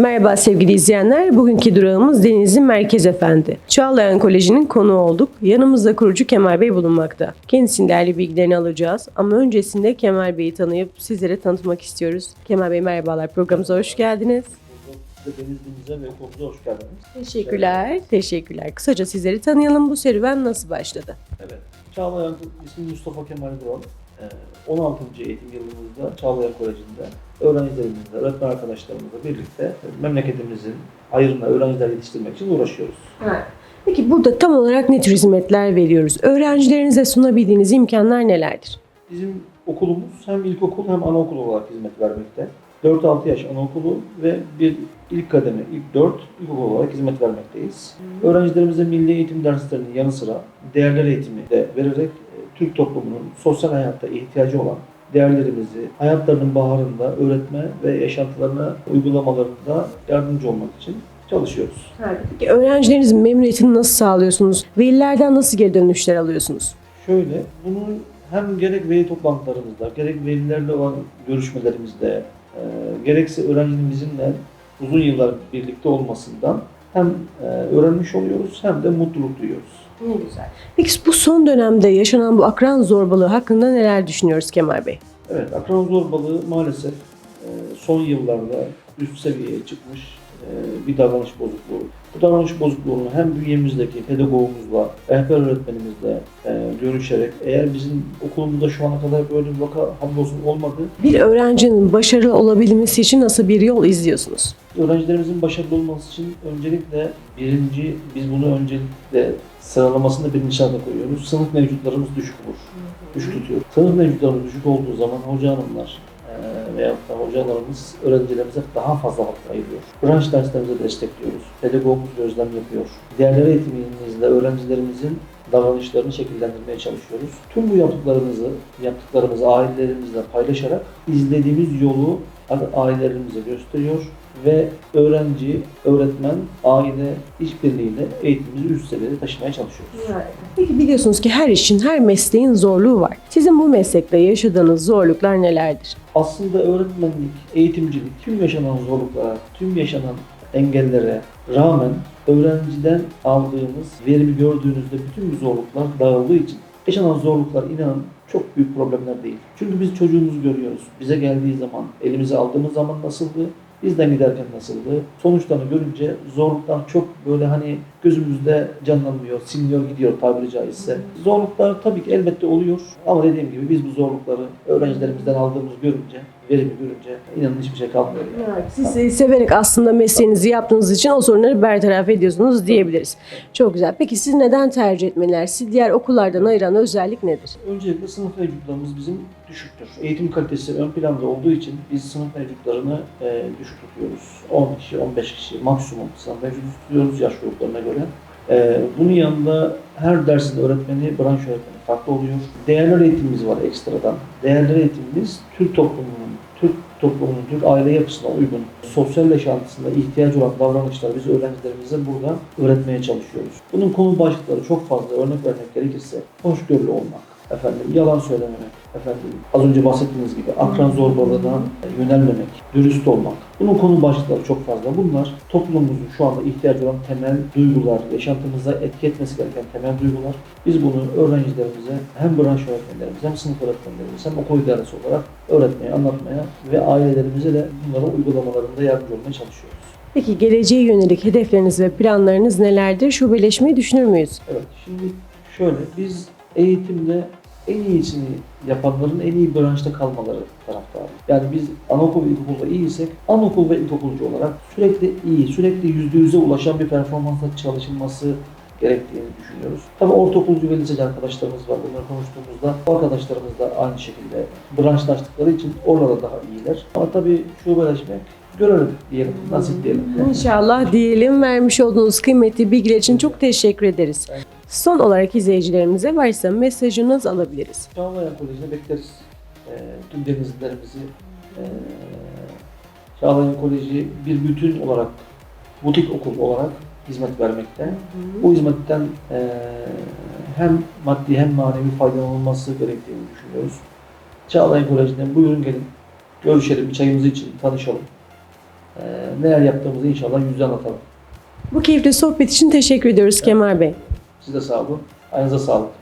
Merhaba sevgili izleyenler. Bugünkü durağımız Denizli Merkez Efendi. Çağlayan Koleji'nin konuğu olduk. Yanımızda kurucu Kemal Bey bulunmakta. Kendisinin değerli bilgilerini alacağız. Ama öncesinde Kemal Bey'i tanıyıp sizlere tanıtmak istiyoruz. Kemal Bey merhabalar. Programımıza hoş geldiniz. Denizli'mize ve okulumuza hoş geldiniz. Teşekkürler. Teşekkürler. Kısaca sizleri tanıyalım. Bu serüven nasıl başladı? Evet. Çağlayan, ismim Mustafa Kemal Duran. Ee, 16. eğitim yılımızda Çağlayan Koleji'nde öğrencilerimizle, öğretmen arkadaşlarımızla birlikte memleketimizin hayrına öğrenciler yetiştirmek için uğraşıyoruz. Peki burada tam olarak ne tür hizmetler veriyoruz? Öğrencilerinize sunabildiğiniz imkanlar nelerdir? Bizim okulumuz hem ilkokul hem anaokul olarak hizmet vermekte. 4-6 yaş anaokulu ve bir ilk kademe, ilk 4 ilkokul olarak hizmet vermekteyiz. Öğrencilerimize milli eğitim derslerinin yanı sıra değerler eğitimi de vererek Türk toplumunun sosyal hayatta ihtiyacı olan değerlerimizi hayatlarının baharında öğretme ve yaşantılarına uygulamalarında yardımcı olmak için çalışıyoruz. Peki öğrencilerinizin memnuniyetini nasıl sağlıyorsunuz? Velilerden nasıl geri dönüşler alıyorsunuz? Şöyle, bunu hem gerek veli toplantılarımızda, gerek velilerle olan görüşmelerimizde, e, gerekse öğrencimizin uzun yıllar birlikte olmasından hem e, öğrenmiş oluyoruz hem de mutluluk duyuyoruz. Ne güzel. Peki bu son dönemde yaşanan bu akran zorbalığı hakkında neler düşünüyoruz Kemal Bey? Evet, akran zorbalığı maalesef e, son yıllarda üst seviyeye çıkmış e, bir davranış bozukluğu. Bu davranış bozukluğunu hem bünyemizdeki pedagogumuzla, rehber öğretmenimizle e, görüşerek eğer bizim okulumuzda şu ana kadar böyle bir vaka hamdolsun olmadı, Bir öğrencinin başarılı olabilmesi için nasıl bir yol izliyorsunuz? öğrencilerimizin başarılı olması için öncelikle birinci, biz bunu öncelikle sıralamasında birinci sırada koyuyoruz. Sınıf mevcutlarımız düşük olur. Düşük tutuyor. Sınıf mevcutlarımız düşük olduğu zaman hoca hanımlar veyahut da hocalarımız öğrencilerimize daha fazla vakit ayırıyor. Branş derslerimize destekliyoruz. Pedagogumuz gözlem yapıyor. Değerler eğitimimizle öğrencilerimizin davranışlarını şekillendirmeye çalışıyoruz. Tüm bu yaptıklarımızı, yaptıklarımızı ailelerimizle paylaşarak izlediğimiz yolu ailelerimize gösteriyor ve öğrenci, öğretmen, aile işbirliğiyle eğitimimizi üst seviyede taşımaya çalışıyoruz. Peki biliyorsunuz ki her işin, her mesleğin zorluğu var. Sizin bu meslekte yaşadığınız zorluklar nelerdir? Aslında öğretmenlik, eğitimcilik tüm yaşanan zorluklara, tüm yaşanan engellere rağmen öğrenciden aldığımız verimi gördüğünüzde bütün bu zorluklar dağıldığı için yaşanan zorluklar inanın çok büyük problemler değil. Çünkü biz çocuğumuzu görüyoruz. Bize geldiği zaman, elimize aldığımız zaman nasıldı? Bizden giderken nasıldı? Sonuçlarını görünce zorluklar çok böyle hani gözümüzde canlanmıyor, siliniyor gidiyor tabiri caizse. Zorluklar tabii ki elbette oluyor ama dediğim gibi biz bu zorlukları öğrencilerimizden aldığımız görünce, verimi görünce inanın hiçbir şey kalmıyor. Yani. Siz severek aslında mesleğinizi yaptığınız için o sorunları bertaraf ediyorsunuz diyebiliriz. Çok güzel. Peki siz neden tercih etmeliler? Siz diğer okullardan ayıran özellik nedir? Öncelikle sınıf mevcutlarımız bizim düşüktür. Eğitim kalitesi ön planda olduğu için biz sınıf mevcutlarını e, düşük tutuyoruz. 10 kişi, 15 kişi maksimum sınıf mevcudu tutuyoruz yaş gruplarına göre. E, bunun yanında her dersin öğretmeni, branş öğretmeni farklı oluyor. Değerler eğitimimiz var ekstradan. Değerler eğitimimiz Türk toplumunun, Türk toplumunun, Türk aile yapısına uygun, sosyal yaşantısında ihtiyacı olan davranışları biz öğrencilerimize burada öğretmeye çalışıyoruz. Bunun konu başlıkları çok fazla örnek vermek gerekirse hoşgörülü olmak, efendim yalan söylememek, efendim az önce bahsettiğiniz gibi akran zorbalığına yönelmemek, dürüst olmak. Bunun konu başlıkları çok fazla. Bunlar toplumumuzun şu anda ihtiyacı olan temel duygular, yaşantımıza etki etmesi gereken temel duygular. Biz bunu öğrencilerimize hem branş öğretmenlerimiz hem sınıf öğretmenlerimiz hem okul idaresi olarak öğretmeye, anlatmaya ve ailelerimize de bunların uygulamalarında yardımcı olmaya çalışıyoruz. Peki geleceğe yönelik hedefleriniz ve planlarınız nelerdir? Şubeleşmeyi düşünür müyüz? Evet, şimdi şöyle, biz eğitimde en iyisini yapanların en iyi branşta kalmaları taraftarı. Yani biz anaokul ve ilkokulda iyiysek, anaokul ve ilkokulcu olarak sürekli iyi, sürekli yüzde yüze ulaşan bir performansla çalışılması gerektiğini düşünüyoruz. Tabii ortaokulcu ve liseci arkadaşlarımız var. Bunları konuştuğumuzda o arkadaşlarımız da aynı şekilde branşlaştıkları için orada daha iyiler. Ama tabii şubeleşmek görelim diyelim, nasip diyelim. İnşallah diyelim. Vermiş olduğunuz kıymetli bilgiler için çok teşekkür ederiz. Son olarak izleyicilerimize varsa mesajınız alabiliriz. Çağlayan Koleji'ne bekleriz. Ee, tüm denizlilerimizi ee, Çağlayan Koleji bir bütün olarak, butik okul olarak hizmet vermekte. Bu hizmetten ee, hem maddi hem manevi faydalanılması gerektiğini düşünüyoruz. Çağlayan Koleji'ne buyurun gelin, görüşelim, bir çayımızı için tanışalım. e, neler yaptığımızı inşallah yüzden atalım. Bu keyifli sohbet için teşekkür ediyoruz Kemal Bey. Siz de sağ olun. Ayağınıza sağlık.